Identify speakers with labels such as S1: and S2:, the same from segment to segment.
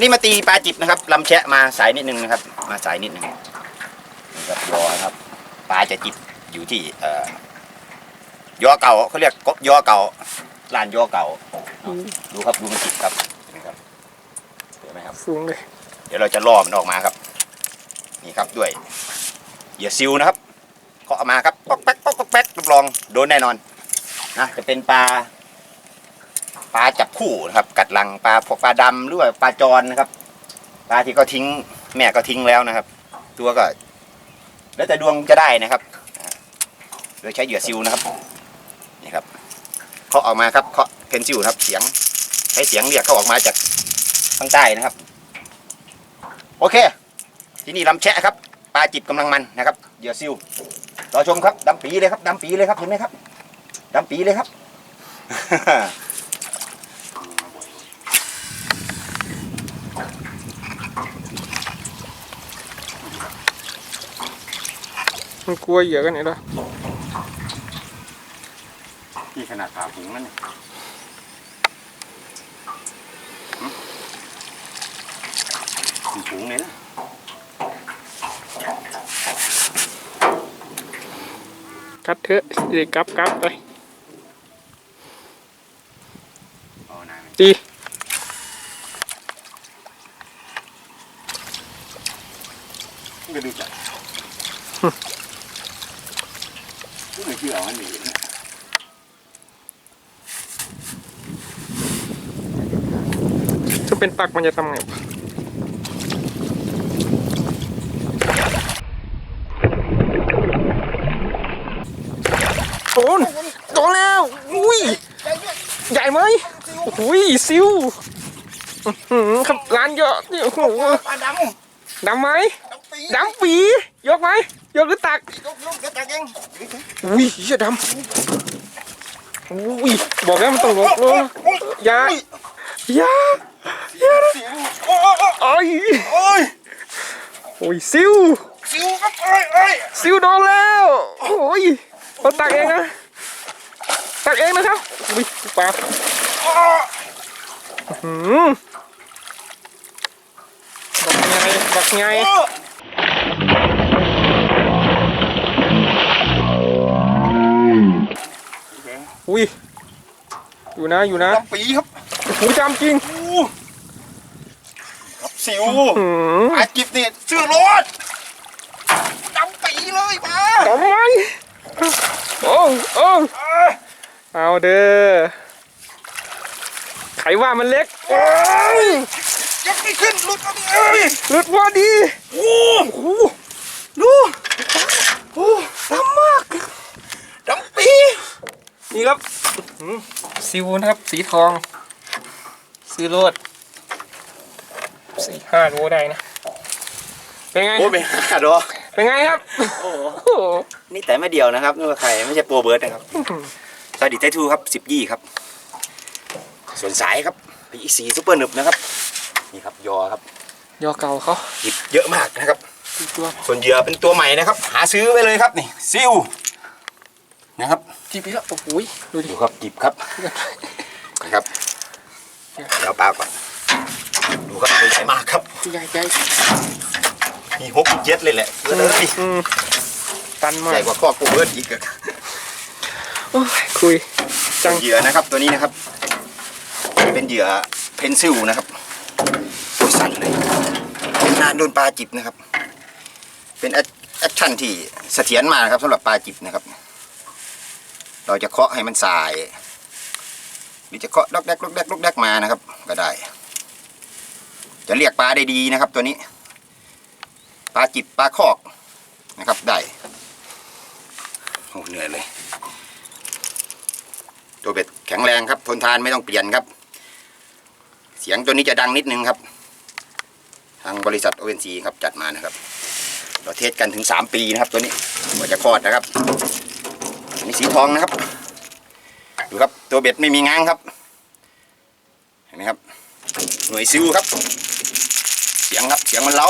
S1: วันนี้มาตีปลาจิบนะครับลำแชะมาสายนิดนึงนะครับ มาสายนิดนึงนี่ครับยอครับปลาจะจิบอยู่ที่เอ่อยอเก่าเขาเรียกกบยอเก่าลานยอเก่าดูครับดูมันจิบครับเห็นไหมครับเห็นไหมครับ
S2: สูงเลย
S1: เดี๋ยวเราจะล่อมันออกมาครับ นี่ครับด้วยเหยื่อซิวนะครับเคาะออกมาครับป๊อกแป๊กป๊อกแป๊กรับรองโดนแน่นอนนะจะเป็นปลา ปลาจับคู่นะครับ กัดลังปลาพวกปลาดำหรือว่าปลาจรนะครับ ปลาที่เขาทิ้ง แม่ก็ทิ้งแล้วนะครับ ตัวก็ แล้วแต่ดวงจะได้นะครับโดยใช้เหยื่อซิวนะครับนี่ครับเคาะออกมาครับเคาะเพนซิลครับ เสียงใช้เสียงเรียกเขาออกมาจากข้างใต้นะครับ โอเค ที่นี่ลำแชะครับปลาจิบกำลังมันนะครับเหยื่อซิวรอชมครับดำปีเลยครับดำปีเลยครับเห็นไหมครับดำปีเลยครับ
S2: มันกลัวเหยื่อกันเนี่ยเหรอ
S1: นี่ขนาดผ่าผงนั่นเนี่ยผงเลยนะ
S2: กัดเถอะเดี๋ยวกลับกลับไป
S1: เอานาน
S2: ตี
S1: ก็ดูจักไม่เชื่อเอาอันนี้นะ
S2: ถ้า เป็นปักมันจะทำไงวะโดนโดนแล้ว อุ้ย ใหญ่ไหมอุ้ยซิวหือครับร้านเยอะนี่โอ้โห
S1: ดำ
S2: ไหม
S1: ดำปี
S2: ยกไหมยกหรือตัก
S1: ยกลูกกระตักเอง
S2: อุ้ยเหี้ยดำอุ้ยบอกแล้วมันต้องลงลงอย่าอย่าอย่า
S1: โอ้โอ้
S2: โอ้ย
S1: โอ้ย
S2: โอ้ยซิว
S1: สิวครับโอ้ยโอ้ย
S2: ซิวโดนแล้วโอ้ยเราตักเองนะตักเองนะครับอุ้ยปลา
S1: โอ้
S2: หืมบักไงบักไง
S1: โอ้
S2: อุ้ยอยู่นะอยู่นะ
S1: ดำปีครับ
S2: หูจำจริง
S1: โอ้ครับ สิว
S2: หืม
S1: อาจิบเนี่ยชื่อรถดำปีเลยป้า
S2: ต่อไหมโอ้โอ้เอาเด้อไขว่ามันเล็กโอ้ย
S1: ยังไม่ขึ้นหลุดเอาดิเอ้ย
S2: หลุดพอดี
S1: โอ้
S2: โอ้โหดูโอ้ดำมาก
S1: ดำปี
S2: นี่ครับอื้อหือซิวนะครับสีทองซื้อโลด สี่ห้าโลได้นะ เป็นไง
S1: โอ้ไม่ห้าดอก
S2: เป็นไงครับ
S1: โอ้โห
S2: โอ้โห
S1: นี่แต่ไม่เดียวนะครับนึกว่าใครไม่ใช่โปรเบิร์ดนะครับสวัสดีไททูครับสิบยี่ครับ ส่วนสายครับพีสีซูเปอร์หนึบนะครับ นี่ครับยอครับ
S2: ยอเก่าเขา
S1: หยิบเยอะมากนะครับ
S2: ตีตัว
S1: ส่วนเหยื่อเป็นตัวใหม่นะครับ หาซื้อไปเลยครับนี่ซิลนะครับ
S2: จีบอีกแล้วโอ้โหยดูดิ
S1: ดูครับหยิบครับนะครับเดี๋ยวปลาก่อน ดูครับตัวใหญ่มากครับ
S2: ใหญ่ใหญ่
S1: มีหกเจ็ดเลยแหละเออเลย
S2: อืมตันมา
S1: ใหญ่
S2: ก
S1: กว่าข้อกูเบิร์ดอีกอะ
S2: โอ้ยคุยจัง
S1: เหยื่อนะครับตัวนี้นะครับ เป็นเหยื่อเพนซิลนะครับตัวสั่นเลยเป็นนานโดนปลาจิบนะครับ เป็นแอคชั่นที่เสถียรมากนะครับสำหรับปลาจิบนะครับ เราจะเคาะให้มันสาย หรือจะเคาะดอกแดกดอกแดกดอกแดกมานะครับ ก็ได้ จะเรียกปลาได้ดีนะครับ ตัวนี้ ปลาจิบปลาคอกนะครับได้โอ้เหนื่อยเลย ตัวเบ็ดแข็งแรงครับ ทนทานไม่ต้องเปลี่ยนครับ เสียงตัวนี้จะดังนิดนึงครับ ทางบริษัท ONC ครับจัดมานะครับ เราเทสกันถึง 3 ปีนะครับ ตัวนี้กว่าจะคลอดนะครับอันนี้สีทองนะครับ ดูครับตัวเบ็ดไม่มีง้างครับ เห็นไหมครับ หน่วยซิวครับ เสียงครับเสียงมันเล้า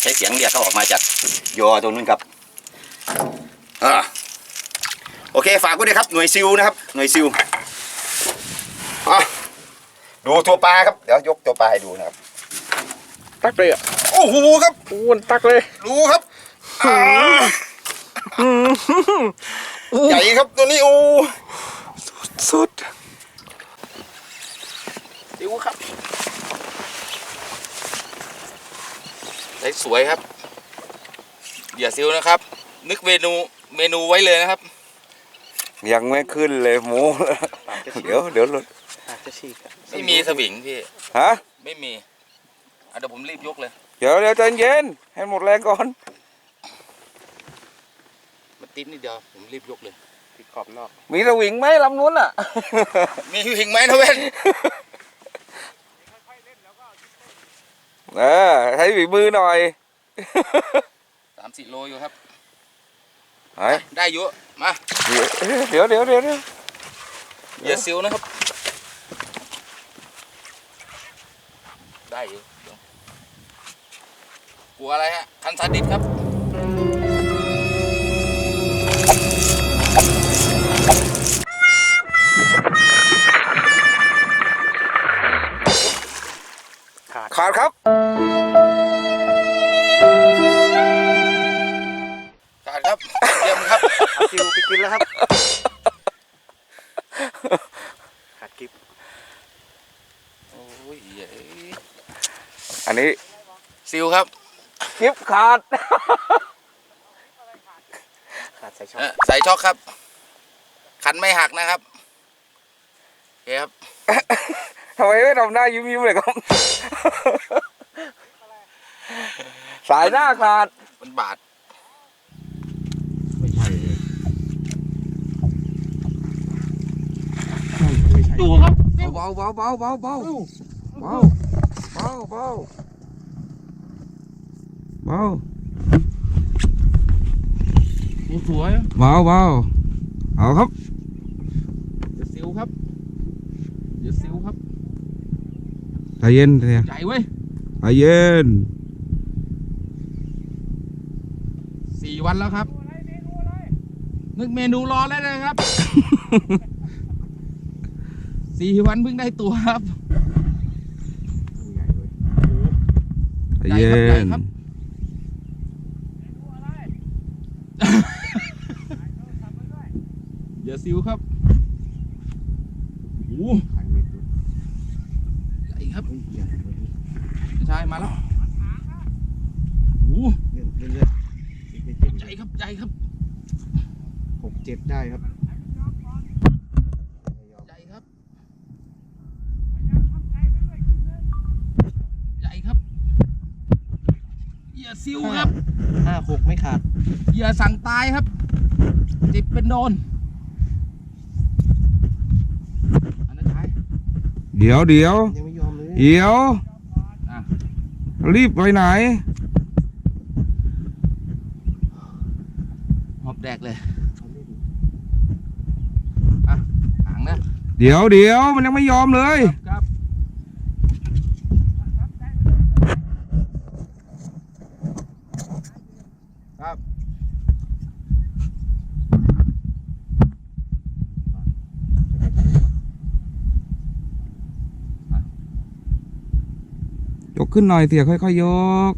S1: ใช้เสียงเรียกเขาออกมาจากยอตัวนู้นครับอ่าโอเคฝากไว้ด้วยครับหน่วยซิลนะครับ หน่วยซิลอะดูตัวปลาครับเดี๋ยวยกตัวปลาให้ดูนะครับ
S2: ตักเลยอะ
S1: โอ้โหครับ
S2: อ้วนตักเลย
S1: ดูครับอ่าใหญ่ครับตัวนี้โอ้
S2: สุดดิวครับ
S3: ได้สวยครับอย่าซิวนะครับ นึกเมนูเมนูไว้เลยนะครับ
S4: ยังไม่ขึ้นเลยหมู เดี๋ยวเดี๋ยวหลุด
S2: อาจจะฉีกอะ
S3: ไม่มีสวิงพี่
S4: ฮะ
S3: ไม่มีอะเดี๋ยวผมรีบยกเลย
S4: เดี๋ยวเดี๋ยวใจเย็นให้หมดแรงก่อน
S3: มันติดนิดเดียวผมรีบยกเลย
S2: ติดขอบนอก
S4: มีสวิงไหมลำนู้นอะ
S3: มีหิงไหมนะเว้น
S4: เออให้ฝีมือหน่อย
S3: สามสี่โลอยู่ครับ
S4: เฮ้ย
S3: ได้เยอะมา
S4: เดี๋ยวเดี๋ยวเดี๋ยวเดี๋ยว
S3: อย่าซิวนะครับ ได้อยู่เดี๋ยวกลัวอะไรฮะคันซาดิสครับ
S2: น
S4: นี้
S3: ซิวครับ
S4: กิฟขาด
S2: ขาดใส่ช่อง
S3: เอ่อใส่ช็อกครับ คันไม่หักนะครับโอเคครับ
S4: ทำไมไม่ทำหน้ายิ้มยิ้มๆเลยครับ สายหน้าขาด
S3: มันบาด
S2: ดูครับ
S4: เบาเบาเบาเบาเบาเบาเบาเบา เบา
S3: สวย
S4: เบาเบาเอาครับ
S3: อย่าซิวครับอย่าซิวครับ
S4: ใจเย็นเสีย
S3: ใหญ่เว้ย
S4: ใจเย็น
S3: สี่วันแล้วครับ นึกเมนูรอแล้วนะครับสี่วันเพิ่งได้ตัวครับ
S4: ใจ
S3: ใหญ่
S4: เย็
S3: ครับใหญ่
S4: น
S3: ครับ อย่า ซิวครับโอ้โหใหญ่ครับใช่มาแล้วโอ้โห
S2: เลื่อนเลื่อนเลื่อนไม่เต็ม
S3: ใหญ่ครับใหญ่ครับ
S2: หกเจ็ดได้ครับ
S3: ใหญ่ครับใหญ่ครับอย่าซิวครับ
S2: ห้าหกไม่ขาด
S3: อย่าสั่งตายครับจิบเป็นโดนอันนั้นใช้
S4: เดี๋ยวเดี๋ยว
S2: ยังไม่ยอมเลย
S4: เดี๋ยว
S3: อะ
S4: รีบไปไหน
S3: หอบแดกเลยอะหางนะ
S4: เดี๋ยวเดี๋ยวมันยังไม่ยอมเลย
S3: ครับ ครับ
S4: ยก ขึ้นหน่อยเสียค่อยๆยก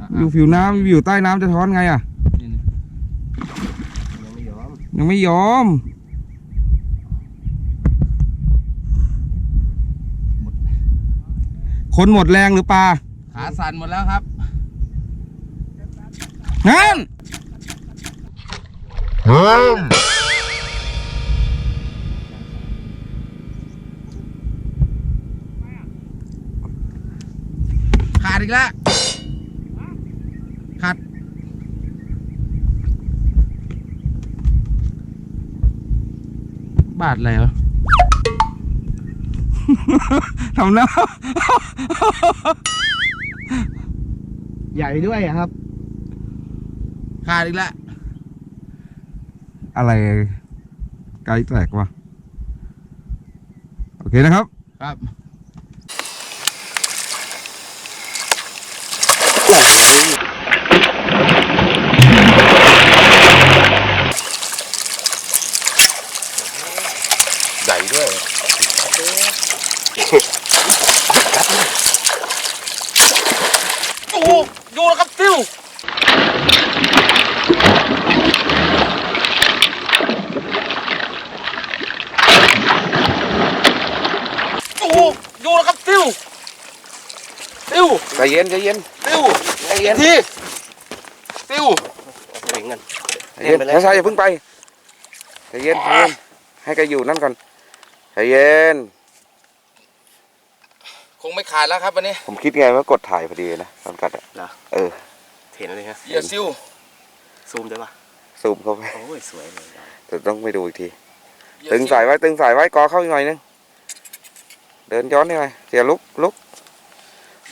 S3: อะ
S4: อยู่ผิวน้ำอยู่ใต้น้ำจะท้อนไงอะ
S3: นี่นี่
S2: ยังไม่ยอม
S4: ยังไม่ยอมคนหมดแรงหรือปลา
S3: ขาสั่นหมดแล้วครับ
S4: งั้น
S3: ดอีกแล้วขาดบาดอะไรวะ
S4: ทำหน้า
S2: ใหญ่ด้วยอะครับ
S3: ขาดอีกแล้ว
S4: อะไรไกลแตกวะ โอเคนะครับ
S3: ครับ หละ
S1: ใหญ่ด้วยโอ้
S3: โหโยู่ครับซิวโอ้โห ซิว
S4: ใจเย็นใจเย็น
S3: ซิวอีกทีซิว
S2: เร่งกัน
S4: ใจเย็นช้าๆอย่าเพิ่งไปใจเย็นใจเย็นให้แกอยู่นั่นก่อนใจเย็น
S3: คงไม่ขาดแล้วครับวันนี้
S4: ผมคิดไงว่ากดถ่ายพอดีนะตอนกัดอะ
S2: เหรอ
S4: เออ
S2: เห็นเลยฮะ
S3: เหยื่อซิว
S2: ซูมได้ปะ
S4: ซูมเข้าไป
S2: โอ้ยสวยเลย
S4: แต่ต้องไปดูอีกที
S3: เหยื่อ
S4: ตึง
S3: ซิว
S4: สายไว้ตึงสายไว้กอเข้าอีกหน่อยนึง เดินย้อนนี่ไงเสียลุกลุก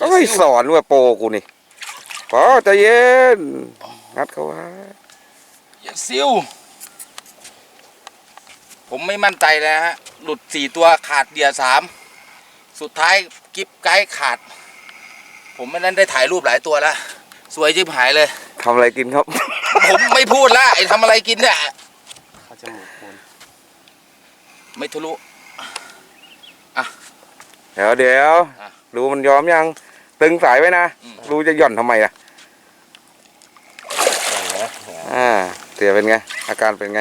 S3: เหยื่
S4: เอ้
S3: อยซิว
S4: สอนว่าโปรกูนี่พอใจเย็นงัดเขาไว้
S3: เหยื่อซิวผมไม่มั่นใจเลยฮะ หลุดสี่ตัวขาดเหยื่อสาม สุดท้ายกิฟไกด์ขาด ผมไม่นั้นได้ถ่ายรูปหลายตัวแล้ว สวยจิบหายเลย
S4: ทำอะไรกินครับ
S3: ผมไม่พูดละไอ้ทำอะไรกินเนี่ย
S2: เข้าจมูกคุณ
S3: ไม่ทะลุ
S4: เดี๋ยวเดี๋ยว
S3: อะ
S4: รูมันยอมยัง ตึงสายไว้นะ
S3: อืม
S4: รูจะหย่อนทำไมอะ
S2: อย่างนะ
S4: อ่าเสียเป็นไง อาการเป็นไง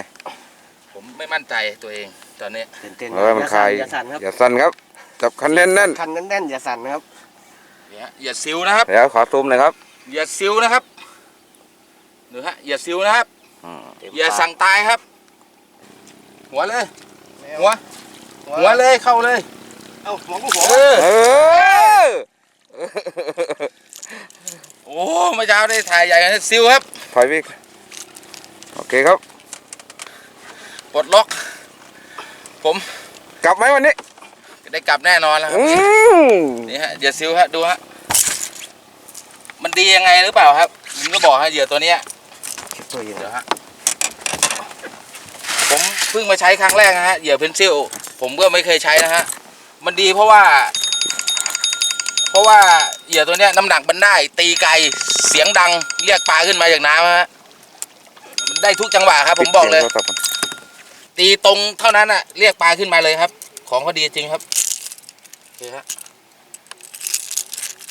S3: ผมไม่มั่นใจตัวเองตอนนี้
S2: ตื่นเต้น
S4: เออมันคลาย
S2: อย่าสั่นครับ
S4: อย่าสั่นครับจับคันแน่นแน่น
S2: คันแน่นๆอย่าสั่นนะครับ
S3: เนี่ยอย่าซิวนะครับ
S4: ๆเดี๋ยวขอซูมหน่อยครับ
S3: อย่าซิวนะครับดูฮะอย่าซิวนะครับ
S4: อืม
S3: อย่าสั่งตายครับ หัวเลย หัว หัวเลยเข้าเลย
S2: เอ้าหัวกูหัว
S3: เออ
S4: เออ
S3: โอ้เมื่อเช้าได้ถ่ายใหญ่นะซิวครับ
S4: ถอยไปอีกโอเคครับ
S3: ปลดล็อก ผม
S4: กลับไหมวันนี้
S3: ได้กลับแน่นอนแล้วครับ
S4: อืม
S3: นี่ฮะเหยื่อซิวฮะดูฮะ มันดียังไงหรือเปล่าครับผมก็บอกฮะเหยื่อตัวเนี้ย
S2: ตัวยืน
S3: เดี๋ยวฮะ ผมเพิ่งมาใช้ครั้งแรกนะฮะเหยื่อเพนซิล ผมก็ไม่เคยใช้นะฮะ มันดีเพราะว่า เพราะว่าเหยื่อตัวเนี้ยน้ำหนักมันได้ ตีไกลเสียงดังเรียกปลาขึ้นมาจากน้ำฮะมันได้ทุกจังหวะครับ ผมบอกเลย
S4: ปิดสีงโทรศัพท์ก่อน
S3: ตีตรงเท่านั้นอะเรียกปลาขึ้นมาเลยครับ ของเขาดีจริงครับโอเคฮะ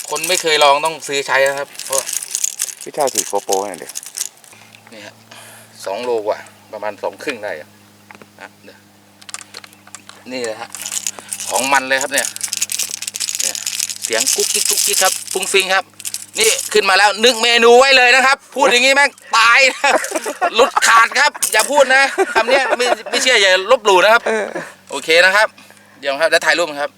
S3: คนไม่เคยลองต้องซื้อใช้นะครับเพราะ
S4: พี่ชายถือโกโปรให้หน่อยเดี๋ยว
S3: นี่ฮะสองโลกว่า ประมาณสองครึ่งได้อะอะเดี๋ยวนี่เลยฮะของมันเลยครับเนี่ยเนี่ยเสียงกุ๊กกิ๊กกุ๊กกิ๊กครับฟุ้งฟิงครับ นี่ขึ้นมาแล้วนึกเมนูไว้เลยนะครับ พูดอย่างนี้แม่งตายนะหลุดขาดครับอย่าพูดนะคำเนี้ยไม่ไม่เชื่ออย่าลบหลู่นะครับ โอเคนะครับ เดี๋ยวครับแล้วถ่ายรูปครับ